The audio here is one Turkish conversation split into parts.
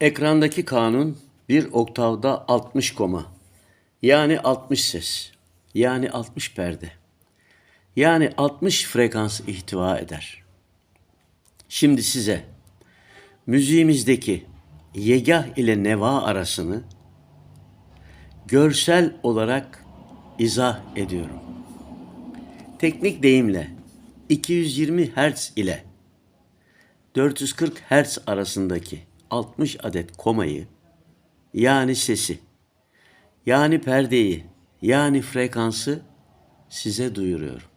Ekrandaki kanun bir oktavda 60 koma. Yani 60 ses. Yani 60 perde. Yani 60 frekans ihtiva eder. Şimdi size müziğimizdeki yegah ile neva arasını görsel olarak izah ediyorum. Teknik deyimle 220 Hz ile 440 Hz arasındaki 60 adet komayı yani sesi yani perdeyi yani frekansı size duyuruyorum.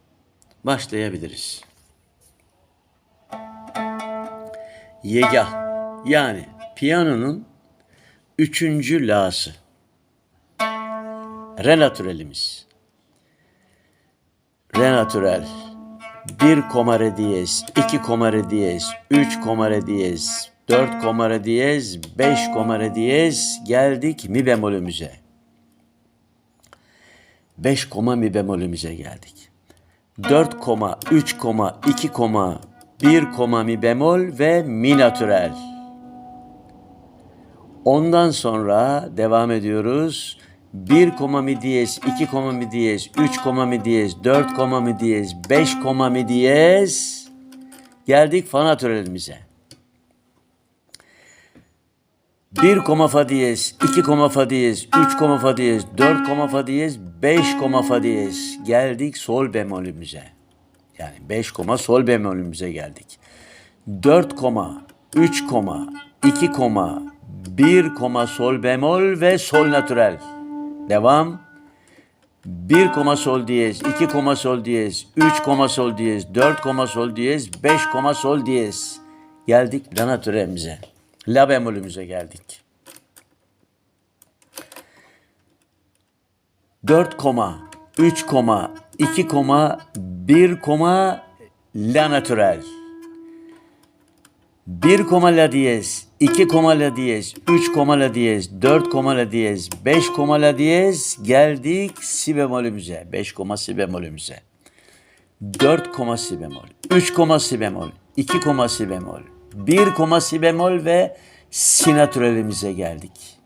Başlayabiliriz. Yegah yani piyanonun üçüncü la'sı. Re natürelimiz. Re natürel. 1 koma re diyez, 2 koma re diyez, 3 koma re diyez, 4 koma re diyez, 5 koma re diyez geldik mi bemolümüze. 5 koma mi bemolümüze geldik. 4 koma, 3 koma, 2 koma, 1 koma mi bemol ve mi natürel. Ondan sonra devam ediyoruz. 1 koma mi diyez, 2 koma mi diyez, 3 koma mi diyez, 4 koma mi diyez, 5 koma mi diyez. Geldik fa natürelimize. 1 koma fa diyez, 2 koma fa diyez, 3 koma fa diyez, 4 koma fa diyez, 5 koma fa diyez. Geldik sol bemolümüze. Yani 5 koma sol bemolümüze geldik. 4 koma, 3 koma, 2 koma, 1 koma sol bemol ve sol natürel. Devam. 1 koma sol diyez, 2 koma sol diyez, 3 koma sol diyez, 4 koma sol diyez, 5 koma sol diyez. Geldik la natürelimize. La bemolümüze geldik. 4 koma, 3 koma, 2 koma, 1 koma, la natürel. 1 koma la diyez, 2 koma la diyez, 3 koma la diyez, 4 koma la diyez, 5 koma la diyez geldik si bemolümüze. 5 koma si bemolümüze. 4 koma si bemol, 3 koma si bemol, 2 koma si bemol, 1 koma si bemol ve si natürelimize geldik.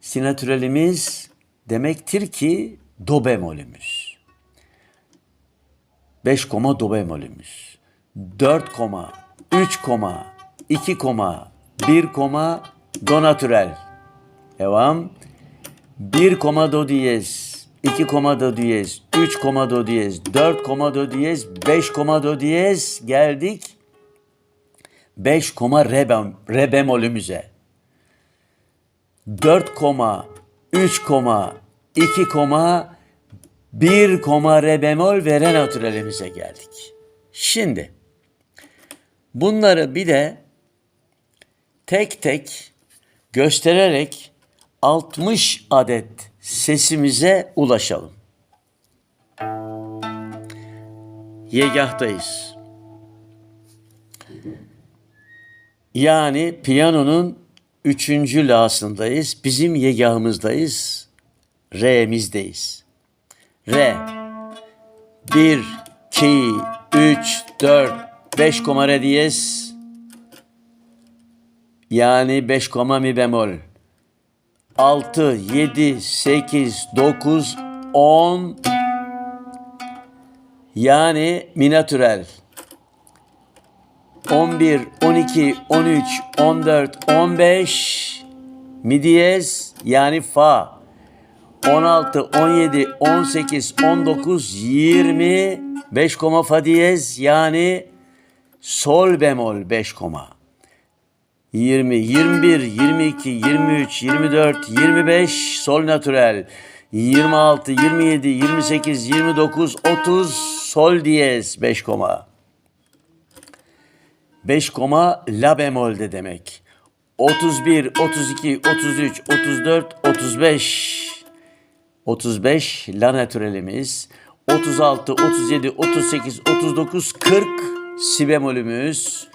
Si natürelimiz demektir ki do bemolümüz. 5 koma do bemolümüz. 4 koma, 3 koma, 2 koma, 1 koma do natürel. Devam. 1 koma do diyez, 2 koma do diyez, 3 koma do diyez, 4 koma do diyez, 5 koma do diyez geldik. 5 koma re, bem, re bemolümüze. 4 koma, 3 koma, 2 koma, 1 koma re bemol ve re natürelimize geldik. Şimdi bunları bir de tek tek göstererek 60 adet sesimize ulaşalım. Yegahtayız. Yani piyanonun üçüncü la'sındayız. Bizim yegahımızdayız. Re'mizdeyiz. Re. 1, 2, 3, 4, 5 koma re diyez. Yani 5 koma mi bemol. 6, 7, 8, 9, 10. Yani mi natürel. 11, 12, 13, 14, 15 mi diyez yani fa. 16, 17, 18, 19, 20 5 koma fa diyez yani sol bemol 5 koma. 20, 21, 22, 23, 24, 25 sol natürel. 26, 27, 28, 29, 30 sol diyez 5 koma. 5 koma la bemolde demek. 31, 32, 33, 34, 35. 35 la natürelimiz. 36, 37, 38, 39, 40 si bemolümüz.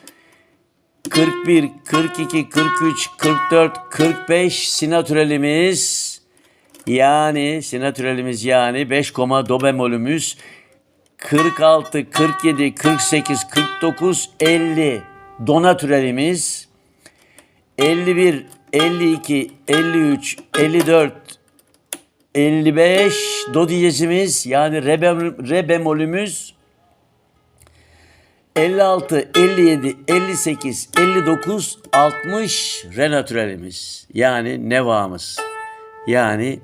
41, 42, 43, 44, 45 si natürelimiz. Yani si natürelimiz yani 5 koma do bemolümüz. 46, 47, 48, 49, 50 do natürelimiz 51, 52, 53, 54, 55 do diyezimiz yani re, re bemolümüz 56, 57, 58, 59, 60 re natürelimiz yani nevamız. Yani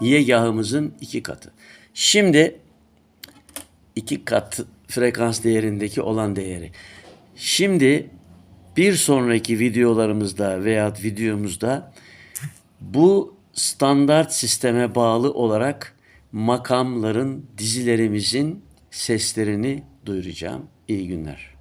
yegahımızın iki katı. Şimdi iki kat frekans değerindeki olan değeri. Şimdi bir sonraki videolarımızda veya videomuzda bu standart sisteme bağlı olarak makamların, dizilerimizin seslerini duyuracağım. İyi günler.